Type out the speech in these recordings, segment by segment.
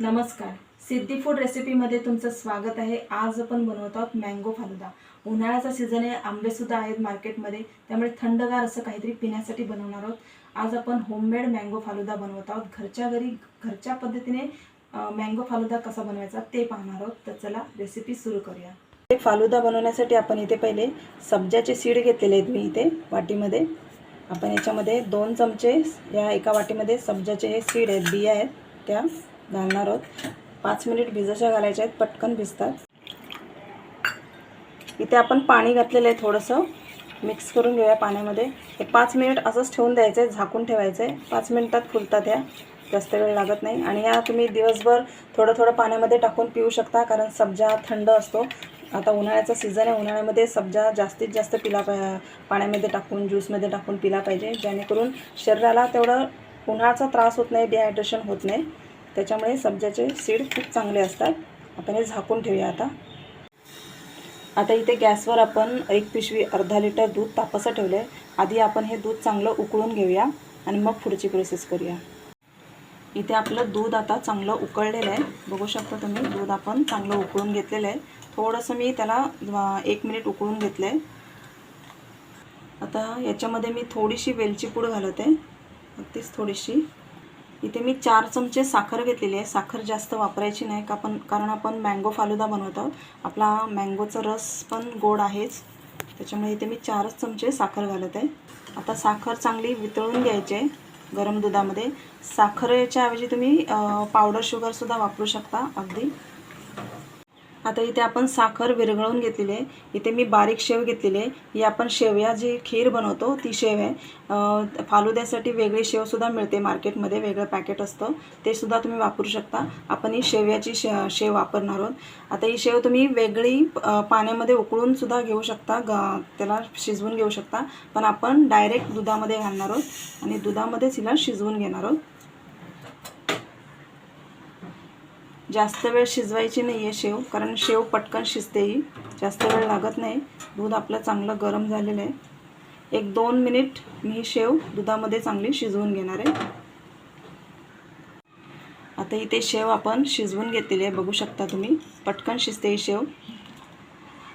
नमस्कार. सिद्धी फूड रेसिपीमध्ये तुमचं स्वागत आहे. आज आपण बनवत आहोत मँगो फालुदा. उन्हाळ्याचा सीझन आहे आंबेसुद्धा आहेत मार्केटमध्ये त्यामुळे थंडगार असं काहीतरी पिण्यासाठी बनवणार आहोत. आज आपण होममेड मँगो फालुदा बनवत आहोत. घरच्या घरी घरच्या पद्धतीने मँगो फालुदा कसा बनवायचा ते पाहणार आहोत. तर चला रेसिपी सुरू करूया. हे फालुदा बनवण्यासाठी आपण इथे पहिले सब्जाचे सीड घेतलेले आहेत मी इथे वाटीमध्ये. आपण याच्यामध्ये दोन चमचे या एका वाटीमध्ये सब्जाचे हे सीड आहेत बिया आहेत त्या. घालणार आहोत. पाच मिनिट भिजाच्या घालायच्या आहेत पटकन भिजतात. इथे आपण पाणी घातलेलं आहे थोडंसं. मिक्स करून घेऊया पाण्यामध्ये. हे पाच मिनिट असंच ठेवून द्यायचं आहे झाकून ठेवायचं आहे पाच मिनिटात फुलतात ह्या. जास्त वेळ लागत नाही. आणि या तुम्ही दिवसभर थोडं थोडं पाण्यामध्ये टाकून पिऊ शकता कारण सब्जा थंड असतो. आता उन्हाळ्याचा सीझन आहे. उन्हाळ्यामध्ये सब्जा जास्तीत जास्त पिला पा पाण्यामध्ये टाकून ज्यूसमध्ये टाकून पिला पाहिजे. जेणेकरून शरीराला तेवढं उन्हाळ्याचा त्रास होत नाही डिहायड्रेशन होत नाही. त्याच्यामुळे सब्जाचे सीड खूप चांगले असतात. आपण हे झाकून ठेवूया आता. आता इथे गॅसवर आपण एक पिशवी अर्धा लिटर दूध तापसं ठेवलं आहे आधी आपण हे दूध चांगलं उकळून घेऊया आणि मग पुढची प्रोसेस करूया. इथे आपलं दूध आता चांगलं उकळलेलं आहे. बघू शकता तुम्ही दूध आपण चांगलं उकळून घेतलेलं आहे. थोडंसं मी त्याला एक मिनिट उकळून घेतलं आहे आता याच्यामध्ये मी थोडीशी वेलची पूड घालत. आहे अगदीच थोडीशी. इथे मी चार चमचे साखर घेतलेली आहे. साखर जास्त वापरायची नाही का पण कारण आपण मँगो फालुदा बनवत आहोत. आपला मँगोचा रस पण गोड आहेच. त्याच्यामुळे इथे मी चारच चमचे साखर घालत आहे. आता साखर चांगली वितळून घ्यायची आहे गरम दुधामध्ये. साखरेच्या ऐवजी तुम्ही पावडर शुगरसुद्धा वापरू शकता अगदी. आता इथे आपण साखर विरघळून घेतलेली आहे. इथे मी बारीक शेव घेतलेली आहे. ही आपण शेवया जी खीर बनवतो ती शेव आहे. फालुद्यासाठी वेगळी शेवसुद्धा मिळते मार्केटमध्ये वेगळं पॅकेट असतं. ते सुद्धा तुम्ही वापरू शकता. आपण ही शेवयाची शे शेव वापरणार आहोत. आता ही शेव तुम्ही वेगळी पाण्यामध्ये उकळून सुद्धा घेऊ शकता. ग त्याला शिजवून घेऊ शकता. पण आपण डायरेक्ट दुधामध्ये घालणार आहोत आणि दुधामध्येच हिला शिजवून घेणार आहोत. जास्त वेळ शिजवायची नाही आहे शेव कारण शेव पटकन शिजतेही जास्त वेळ लागत नाही. दूध आपलं चांगलं गरम झालेलं आहे. एक दोन मिनिट मी ही शेव दुधामध्ये चांगली शिजवून घेणार आहे. आता इथे शेव आपण शिजवून घेतलेली आहे बघू शकता तुम्ही. पटकन शिजते ही शेव.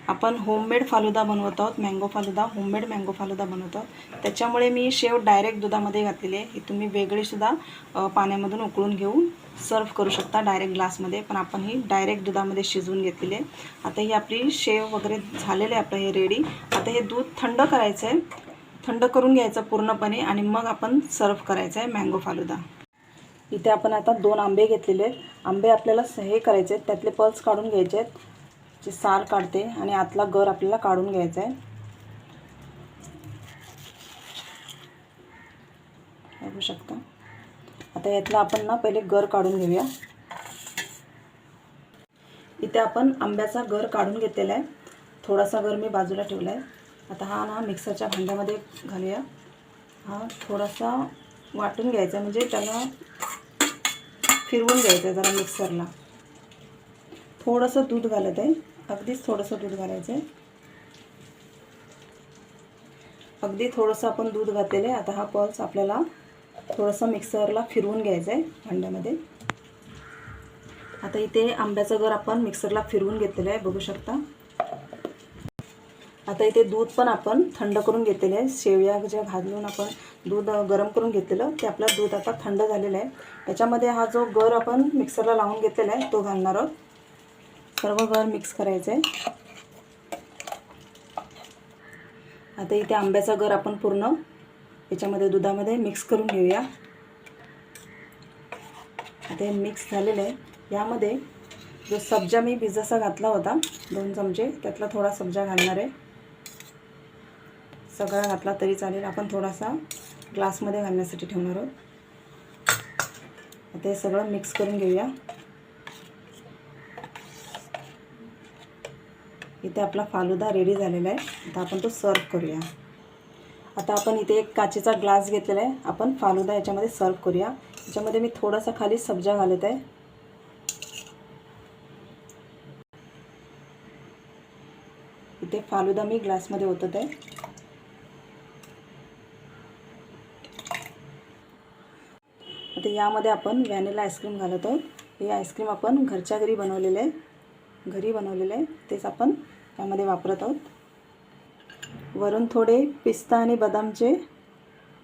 आपण होममेड फालुदा बनवत आहोत mango falooda homemade mango falooda बनवत आहोत. त्याच्यामुळे मी शेव डायरेक्ट दुधामध्ये घातलेली आहे. ही तुम्ही वेगळीसुद्धा पाण्यामधून उकळून घेऊन सर्व करू शकता डायरेक्ट ग्लासमध्ये पण आपण ही डायरेक्ट दुधामध्ये शिजवून घेतलेली. आहे आता ही आपली शेव वगैरे झालेलं आहे आपलं हे रेडी आता हे दूध थंड करायचं आहे थंड करून घ्यायचं पूर्णपणे आणि मग आपण सर्व करायचं आहे मँगो फालुदा. इथे आपण आता दोन आंबे घेतलेले. आहेत आंबे आपल्याला स- हे करायचे आहेत त्यातले पल्स काढून घ्यायचे आहेत जे साल काढते आणि आतला गर आपल्याला काढून घ्यायचा आहे बघू शकता. आता यातला आपण ना पहिले गर काढून घेऊया. इथे आपण आंब्याचा गर काढून घेतलेला आहे. थोडासा गर मी बाजूला ठेवला आहे आता हा ना मिक्सरच्या भांड्यामध्ये घालूया. हा थोडासा वाटून घ्यायचा म्हणजे त्याला फिरवून घ्यायचं आहे जरा मिक्सरला. थोडंसं दूध घालत आहे. अगदीच थोडंसं दूध घालायचं आहे. अगदी थोडंसं आपण दूध घातलेलं आहे. आता हा पल्स आपल्याला थोडंसं मिक्सरला फिरवून घ्यायचं आहे भांड्यामध्ये. आता इथे आंब्याचं गर आपण मिक्सरला फिरवून घेतलेलं आहे बघू शकता. आता इथे दूध पण आपण थंड करून घेतलेलं आहे. शेवया ज्या घालून आपण दूध गरम करून घेतलेलं ते आपलं दूध आता थंड झालेलं आहे. याच्यामध्ये हा जो गर आपण मिक्सरला लावून घेतलेला आहे तो घालणार आहोत. सर्व गर मिक्स करायचं आहे आता इथे आंब्याचा गर आपण पूर्ण याच्यामध्ये दुधामध्ये मिक्स करून घेऊया. आता हे मिक्स झालेलं आहे. यामध्ये जो सब्जा मी पिझ्झाचा घातला होता दोन चमचे त्यातला थोडा सब्जा घालणार आहे. सगळा घातला तरी चालेल. आपण थोडासा ग्लासमध्ये घालण्यासाठी ठेवणार आहोत. आता हे सगळं मिक्स करून घेऊया. इथे आपला फालुदा रेडी झालेला आहे. आता आपण तो सर्व करूया. आता आपण इथे एक काचेचा ग्लास घेतलेला आहे. आपण फालुदा याच्यामध्ये सर्व करूया. याच्यामध्ये मी थोडासा खाली सब्जा घालत आहे. इथे फालुदा मी ग्लासमध्ये ओतत आहे. आता यामध्ये आपण व्हॅनिला आईस्क्रीम घालत आहोत. हे आईस्क्रीम आपण घरच्या घरी बनवलेलं आहे. घरी बनवलेलं आहे. तेच आपण यामध्ये वापरत आहोत. वरून थोडे पिस्ता आणि बदामचे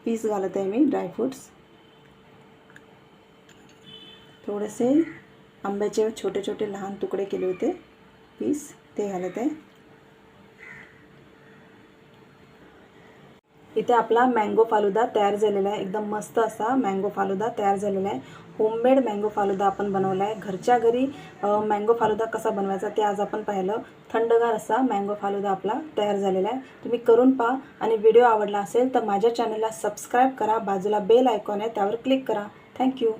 पीस घालत आहे मी ड्रायफ्रूट्स थोडेसे आंब्याचे छोटे छोटे लहान तुकडे केले होते पीस ते घालत. आहे इथे आपला मँगो फालुदा तयार झालेला आहे. एकदम मस्त असा मँगो फालुदा तयार झालेला आहे. होममेड मँगो फालुदा आपण बनवला आहे. घरच्या घरी मँगो फालुदा कसा बनवायचा ते आज आपण पाहिलं. थंडगार असा मँगो फालुदा आपला तयार झालेला आहे. तुम्ही करून पहा आणि व्हिडिओ आवडला असेल तर माझ्या चॅनलला सबस्क्राईब करा. बाजूला बेल आयकॉन आहे त्यावर क्लिक करा. थँक्यू